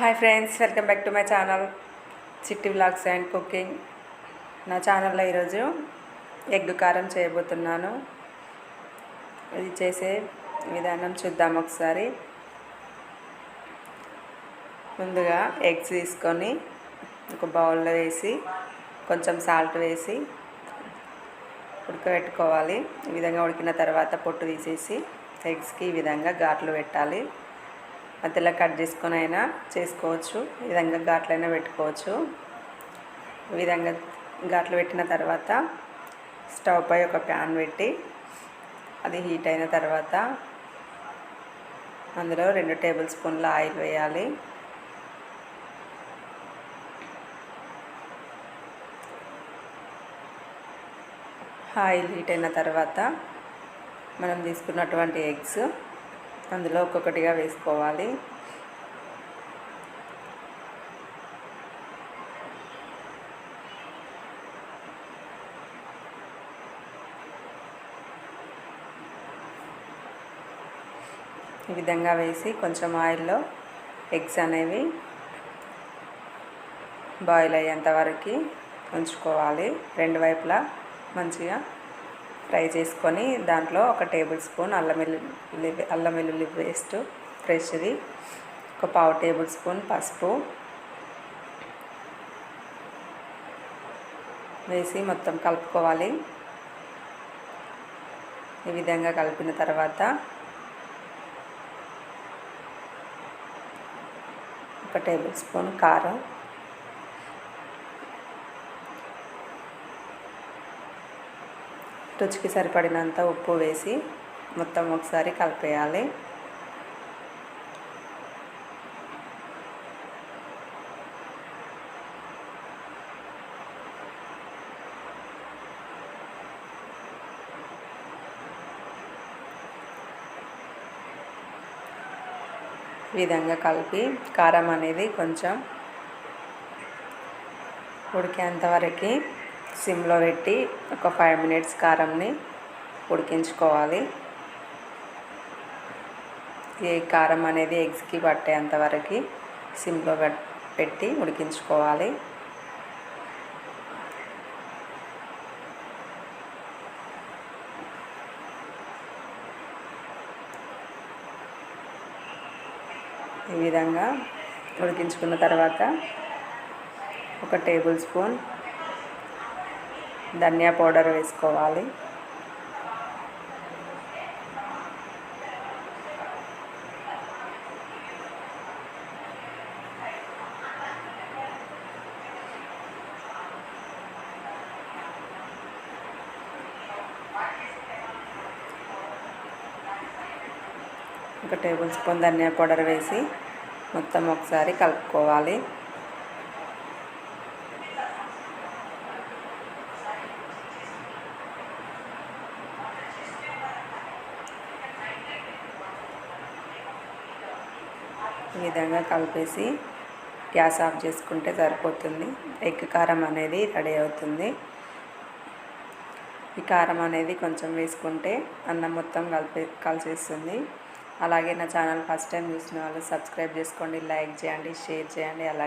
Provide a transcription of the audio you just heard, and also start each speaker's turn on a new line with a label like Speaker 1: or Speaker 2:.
Speaker 1: Hi friends welcome back to my channel Chitti vlogs and cooking నా ఛానల్లో ఈరోజు egg కారం చేయబోతున్నాను. ఇది చేసే విధానం చూద్దాం ఒకసారి. ముందుగా ఎగ్స్ తీసుకొని ఒక బౌల్లో వేసి కొంచెం సాల్ట్ వేసి ఉడకబెట్టుకోవాలి. ఈ విధంగా ఉడికిన తర్వాత పొట్టు తీసేసి ఎగ్స్కి ఈ విధంగా ఘాట్లు పెట్టాలి. మధ్యలో కట్ చేసుకొని అయినా చేసుకోవచ్చు. ఈ విధంగా ఘాట్లైనా పెట్టుకోవచ్చు. ఈ విధంగా ఘాట్లు పెట్టిన తర్వాత స్టవ్ పై ఒక ప్యాన్ పెట్టి అది హీట్ అయిన తర్వాత అందులో రెండు టేబుల్ స్పూన్ల ఆయిల్ వేయాలి. ఆయిల్ హీట్ అయిన తర్వాత మనం తీసుకున్నటువంటి ఎగ్స్ అందులో ఒక్కొక్కటిగా వేసుకోవాలి. ఈ విధంగా వేసి కొంచెం ఆయిల్లో ఎగ్స్ అనేవి బాయిల్ అయ్యేంత వరకు ఉంచుకోవాలి. రెండు వైపులా మంచిగా ఫ్రై చేసుకొని దాంట్లో ఒక టేబుల్ స్పూన్ అల్లం వెల్లుల్లి అల్లం వెల్లుల్లి పేస్ట్ ఫ్రెష్ది ఒక పావు టేబుల్ స్పూన్ పసుపు వేసి మొత్తం కలుపుకోవాలి. ఈ విధంగా కలిపిన తర్వాత ఒక టేబుల్ స్పూన్ కారం రుచికి సరిపడినంత ఉప్పు వేసి మొత్తం ఒకసారి కలిపేయాలి. ఈ విధంగా కలిపి కారం అనేది కొంచెం ఉడికేంతవరకు సిమ్లో పెట్టి ఒక ఫైవ్ మినిట్స్ కారంని ఉడికించుకోవాలి. ఈ కారం అనేది ఎగ్స్కి పట్టేంత వరకు సిమ్లో పెట్టి ఉడికించుకోవాలి. ఈ విధంగా ఉడికించుకున్న తర్వాత ఒక టేబుల్ స్పూన్ ధనియా పౌడర్ వేసుకోవాలి. ఒక టేబుల్ స్పూన్ ధనియా పౌడర్ వేసి మొత్తం ఒకసారి కలుపుకోవాలి. ఈ విధంగా కలిపేసి గ్యాస్ ఆఫ్ చేసుకుంటే సరిపోతుంది. ఎగ్ కారం అనేది రెడీ అవుతుంది. ఈ కారం అనేది కొంచెం వేసుకుంటే అన్నం మొత్తం కలిపే కలిసేస్తుంది. అలాగే నా ఛానల్ ఫస్ట్ టైం చూసిన వాళ్ళు సబ్స్క్రైబ్ చేసుకోండి లైక్ చేయండి షేర్ చేయండి అలాగే